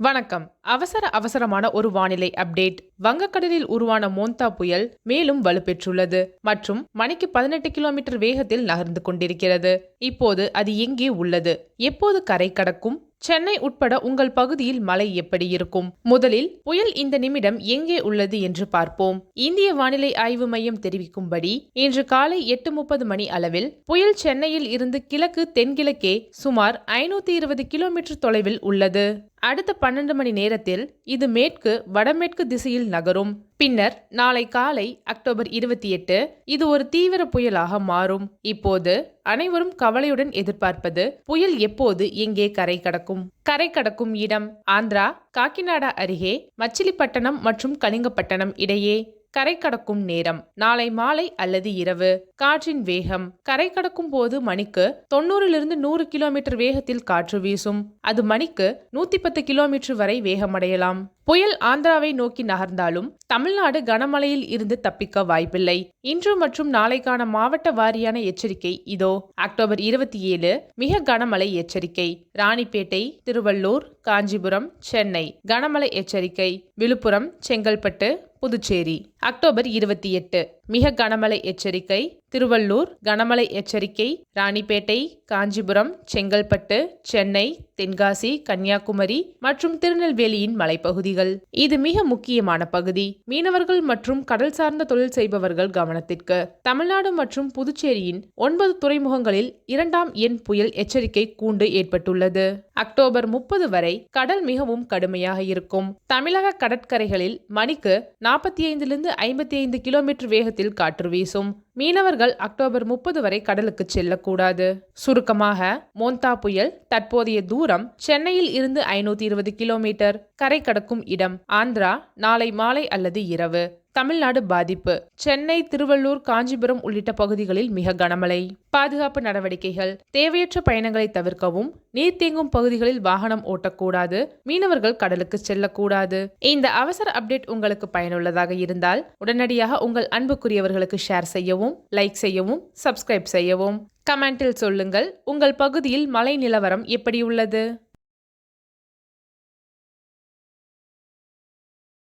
வணக்கம். அவசர அவசரமான ஒரு வானிலை அப்டேட். வங்கக்கடலில் உருவான மோந்தா புயல் மேலும் வலுப்பெற்றுள்ளது மற்றும் மணிக்கு பதினெட்டு கிலோமீட்டர் வேகத்தில் நகர்ந்து கொண்டிருக்கிறது. இப்போது அது எங்கே உள்ளது? எப்போது கரை கடக்கும்? சென்னை உட்பட உங்கள் பகுதியில் மழை எப்படி இருக்கும்? முதலில் புயல் இந்த நிமிடம் எங்கே உள்ளது என்று பார்ப்போம். இந்திய வானிலை ஆய்வு மையம் தெரிவிக்கும்படி இன்று காலை எட்டு முப்பது மணி அளவில் புயல் சென்னையில் இருந்து கிழக்கு தென்கிழக்கே சுமார் ஐநூத்தி இருபது கிலோமீட்டர் தொலைவில் உள்ளது. அடுத்த பன்னெண்டு மணி நேரத்தில் இது மேற்கு வடமேற்கு திசையில் நகரும். பின்னர் நாளை காலை அக்டோபர் இருபத்தி எட்டு இது ஒரு தீவிர புயலாக மாறும். இப்போது அனைவரும் கவலையுடன் எதிர்பார்ப்பது புயல் எப்போது எங்கே கரை கடக்கும்? கரை கடக்கும் இடம் ஆந்திரா காக்கிநாடா அருகே மச்சிலிப்பட்டணம் மற்றும் கலிங்கப்பட்டணம் இடையே. கரை கடக்கும் நேரம். நாளை மாலை அல்லது இரவு. காற்றின் வேகம். கரை கடக்கும் போது மணிக்கு தொண்ணூறிலிருந்து நூறு கிலோமீட்டர் வேகத்தில் காற்று வீசும். அது மணிக்கு நூத்தி பத்து கிலோமீட்டர் வரை வேகமடையலாம். புயல் ஆந்திராவை நோக்கி நகர்ந்தாலும் தமிழ்நாடு கனமழையில் இருந்து தப்பிக்க வாய்ப்பில்லை. இன்று மற்றும் நாளைக்கான மாவட்ட வாரியான எச்சரிக்கை இதோ. அக்டோபர் இருபத்தி ஏழு மிக கனமழை எச்சரிக்கை. ராணிப்பேட்டை திருவள்ளூர் காஞ்சிபுரம் சென்னை. கனமழை எச்சரிக்கை. விழுப்புரம் செங்கல்பட்டு புதுச்சேரி அக்டோபர் இருபத்தி எட்டு. மிக கனமழை எச்சரிக்கை திருவள்ளூர் கனமழை எச்சரிக்கை ராணிப்பேட்டை காஞ்சிபுரம் செங்கல்பட்டு சென்னை தென்காசி கன்னியாகுமரி மற்றும் திருநெல்வேலியின் மலைப்பகுதிகள். இது மிக முக்கியமான பகுதி. மீனவர்கள் மற்றும் கடல் சார்ந்த தொழில் செய்பவர்கள் கவனத்திற்கு. தமிழ்நாடு மற்றும் புதுச்சேரியின் ஒன்பது துறைமுகங்களில் இரண்டாம் எண் புயல் எச்சரிக்கை கூண்டு ஏற்பட்டுள்ளது. அக்டோபர் முப்பது வரை கடல் மிகவும் கடுமையாக இருக்கும். தமிழக கடற்கரைகளில் மணிக்கு நாற்பத்தி ஐந்திலிருந்து ஐம்பத்தி ஐந்து கிலோமீட்டர் வேகத்தில் காற்று வீசும். மீனவர்கள் அக்டோபர் முப்பது வரை கடலுக்கு செல்லக்கூடாது. சுருக்கமாக மோந்தா புயல் தற்போதைய தூரம் சென்னையில் இருந்து ஐநூத்தி இருபது கிலோமீட்டர். கரை கடக்கும் இடம் ஆந்திரா நாளை மாலை அல்லது இரவு. தமிழ்நாடு பாதிப்பு. சென்னை திருவள்ளூர் காஞ்சிபுரம் உள்ளிட்ட பகுதிகளில் மிக கனமழை. பாதுகாப்பு நடவடிக்கைகள். தேவையற்ற பயணங்களை தவிர்க்கவும் நீர் தேங்கும் பகுதிகளில் வாகனம் ஓட்டக்கூடாது மீனவர்கள் கடலுக்கு செல்லக்கூடாது. இந்த அவசர அப்டேட் உங்களுக்கு பயனுள்ளதாக இருந்தால் உடனடியாக உங்கள் அன்புக்குரியவர்களுக்கு ஷேர் செய்யவும் லைக் செய்யவும் சப்ஸ்கிரைப் செய்யவும். கமெண்டில் சொல்லுங்கள் உங்கள் பகுதியில் மழை நிலவரம் எப்படி உள்ளது?